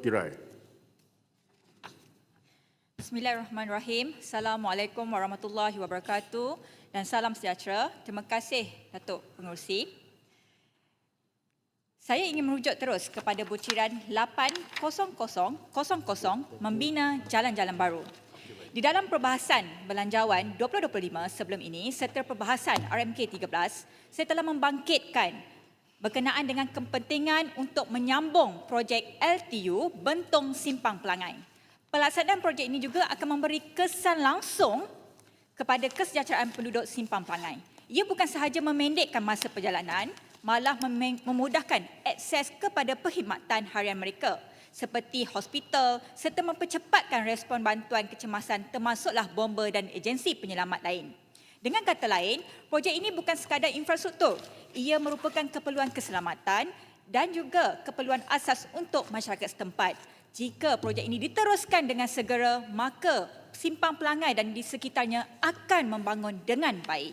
Tirai. Bismillahirrahmanirrahim. Assalamualaikum warahmatullahi wabarakatuh dan salam sejahtera. Terima kasih Datuk Pengerusi. Saya ingin merujuk terus kepada butiran 80000 membina jalan-jalan baru. Di dalam perbahasan belanjawan 2025 sebelum ini serta perbahasan RMK 13, saya telah membangkitkan berkenaan dengan kepentingan untuk menyambung projek LTU Bentong Simpang Pelangai. Pelaksanaan projek ini juga akan memberi kesan langsung kepada kesejahteraan penduduk Simpang Pelangai. Ia bukan sahaja memendekkan masa perjalanan, malah mem- memudahkan akses kepada perkhidmatan harian mereka seperti hospital serta mempercepatkan respon bantuan kecemasan termasuklah bomba dan agensi penyelamat lain. Dengan kata lain, projek ini bukan sekadar infrastruktur. Ia merupakan keperluan keselamatan dan juga keperluan asas untuk masyarakat setempat. Jika projek ini diteruskan dengan segera, maka simpang pelangai dan di sekitarnya akan membangun dengan baik.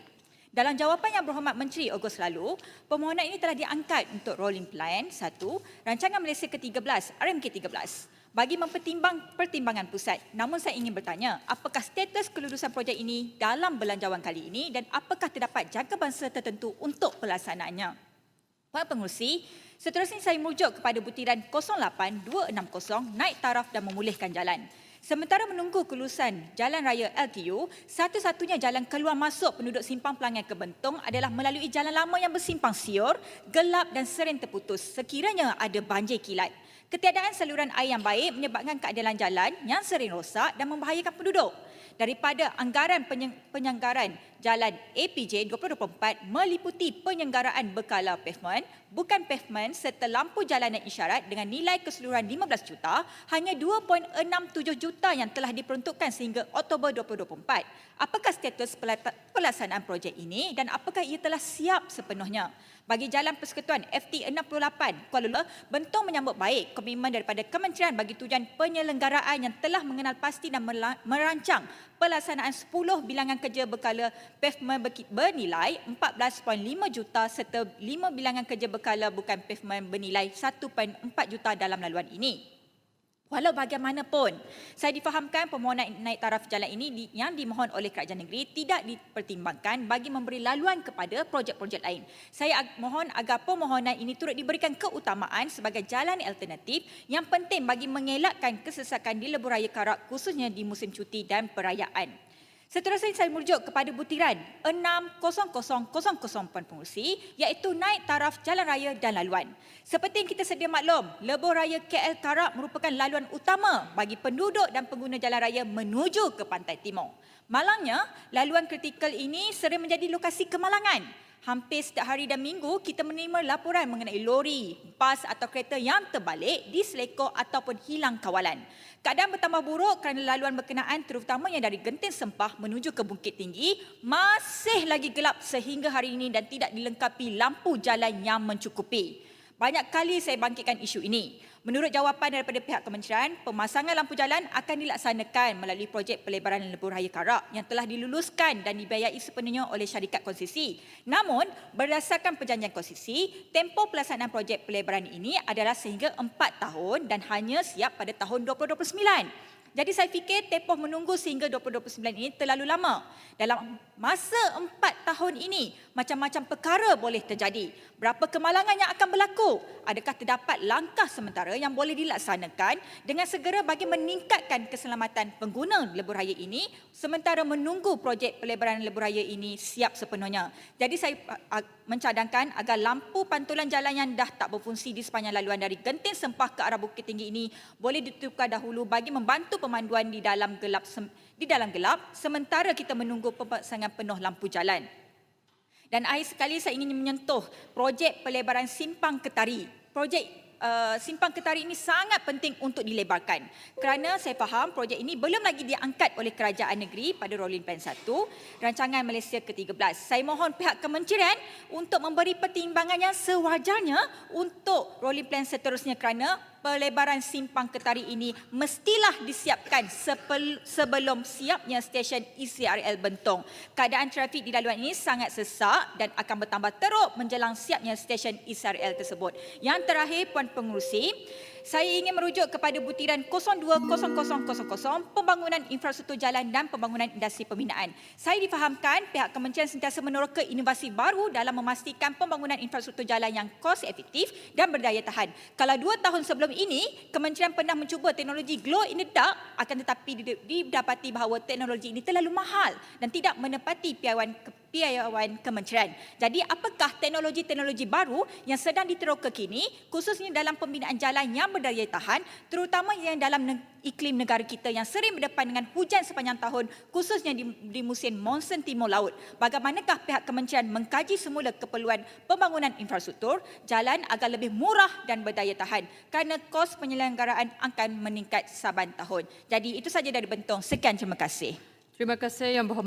Dalam jawapan yang berhormat Menteri Ogos lalu, permohonan ini telah diangkat untuk rolling plan 1, rancangan Malaysia ke-13, RMK 13 bagi mempertimbang pertimbangan pusat. Namun saya ingin bertanya, apakah status kelulusan projek ini dalam belanjawan kali ini dan apakah terdapat jangka bangsa tertentu untuk pelaksanaannya? Pak Pengurusi, seterusnya saya merujuk kepada butiran 08260 naik taraf dan memulihkan jalan. Sementara menunggu kelulusan Jalan Raya LTU, satu-satunya jalan keluar masuk penduduk simpang Pelangai ke Bentong adalah melalui jalan lama yang bersimpang siur, gelap dan sering terputus sekiranya ada banjir kilat. Ketiadaan saluran air yang baik menyebabkan keadaan jalan yang sering rosak dan membahayakan penduduk. Daripada anggaran penyanggaran Jalan APJ 2024 meliputi penyenggaraan berkala pavement, bukan pavement serta lampu jalan dan isyarat dengan nilai keseluruhan 15 juta, hanya 2.67 juta yang telah diperuntukkan sehingga Oktober 2024. Apakah status pelaksanaan projek ini dan apakah ia telah siap sepenuhnya? Bagi Jalan Persekutuan FT68 Kuala Lumpur, Bentong menyambut baik komitmen daripada Kementerian bagi tujuan penyelenggaraan yang telah mengenal pasti dan merancang pelaksanaan 10 bilangan kerja berkala pavement bernilai 14.5 juta serta 5 bilangan kerja berkala bukan pavement bernilai 1.4 juta dalam laluan ini. Walau bagaimanapun, saya difahamkan permohonan naik taraf jalan ini yang dimohon oleh kerajaan negeri tidak dipertimbangkan bagi memberi laluan kepada projek-projek lain. Saya mohon agar permohonan ini turut diberikan keutamaan sebagai jalan alternatif yang penting bagi mengelakkan kesesakan di lebuh raya Karak khususnya di musim cuti dan perayaan. Seterusnya saya merujuk kepada butiran 60000 Puan Pengurusi iaitu naik taraf jalan raya dan laluan. Seperti yang kita sedia maklum, lebuh raya KL Karak merupakan laluan utama bagi penduduk dan pengguna jalan raya menuju ke pantai timur. Malangnya, laluan kritikal ini sering menjadi lokasi kemalangan. Hampir setiap hari dan minggu kita menerima laporan mengenai lori, bas atau kereta yang terbalik, diselekor ataupun hilang kawalan. Keadaan bertambah buruk kerana laluan berkenaan terutamanya dari Genting Sempah menuju ke Bukit Tinggi masih lagi gelap sehingga hari ini dan tidak dilengkapi lampu jalan yang mencukupi. Banyak kali saya bangkitkan isu ini. Menurut jawapan daripada pihak kementerian, pemasangan lampu jalan akan dilaksanakan melalui projek pelebaran lebuh raya Karak yang telah diluluskan dan dibiayai sepenuhnya oleh syarikat konsesi. Namun, berdasarkan perjanjian konsesi, tempoh pelaksanaan projek pelebaran ini adalah sehingga 4 tahun dan hanya siap pada tahun 2029. Jadi saya fikir tempoh menunggu sehingga 2029 ini terlalu lama. Dalam masa empat tahun ini, macam-macam perkara boleh terjadi. Berapa kemalangan yang akan berlaku? Adakah terdapat langkah sementara yang boleh dilaksanakan dengan segera bagi meningkatkan keselamatan pengguna lebuh raya ini sementara menunggu projek pelebaran lebuh raya ini siap sepenuhnya. Jadi saya mencadangkan agar lampu pantulan jalan yang dah tak berfungsi di sepanjang laluan dari Genting Sempah ke arah Bukit Tinggi ini boleh ditutupkan dahulu bagi membantu pemanduan di dalam gelap sem- di dalam gelap sementara kita menunggu pemasangan penuh lampu jalan. Dan akhir sekali saya ingin menyentuh projek pelebaran Simpang Ketari. Projek uh, Simpang Ketari ini sangat penting untuk dilebarkan. Kerana saya faham projek ini belum lagi diangkat oleh kerajaan negeri pada Rolling Plan 1, rancangan Malaysia ke-13. Saya mohon pihak kementerian untuk memberi pertimbangan yang sewajarnya untuk Rolling Plan seterusnya kerana pelebaran simpang Ketari ini mestilah disiapkan sebelum siapnya stesen ECRL Bentong. Keadaan trafik di laluan ini sangat sesak dan akan bertambah teruk menjelang siapnya stesen ECRL tersebut. Yang terakhir Puan Pengurusi, Saya ingin merujuk kepada butiran 020000 pembangunan infrastruktur jalan dan pembangunan industri pembinaan. Saya difahamkan pihak kementerian sentiasa meneroka inovasi baru dalam memastikan pembangunan infrastruktur jalan yang kos efektif dan berdaya tahan. Kalau dua tahun sebelum ini, kementerian pernah mencuba teknologi glow in the dark akan tetapi didapati bahawa teknologi ini terlalu mahal dan tidak menepati piawaian piawaian kementerian. Jadi apakah teknologi-teknologi baru yang sedang diteroka kini khususnya dalam pembinaan jalan yang berdaya tahan terutama yang dalam iklim negara kita yang sering berdepan dengan hujan sepanjang tahun khususnya di, di musim monsun timur laut. Bagaimanakah pihak kementerian mengkaji semula keperluan pembangunan infrastruktur jalan agar lebih murah dan berdaya tahan kerana kos penyelenggaraan akan meningkat saban tahun. Jadi itu saja dari Bentong. Sekian terima kasih. Terima kasih Yang Berhormat.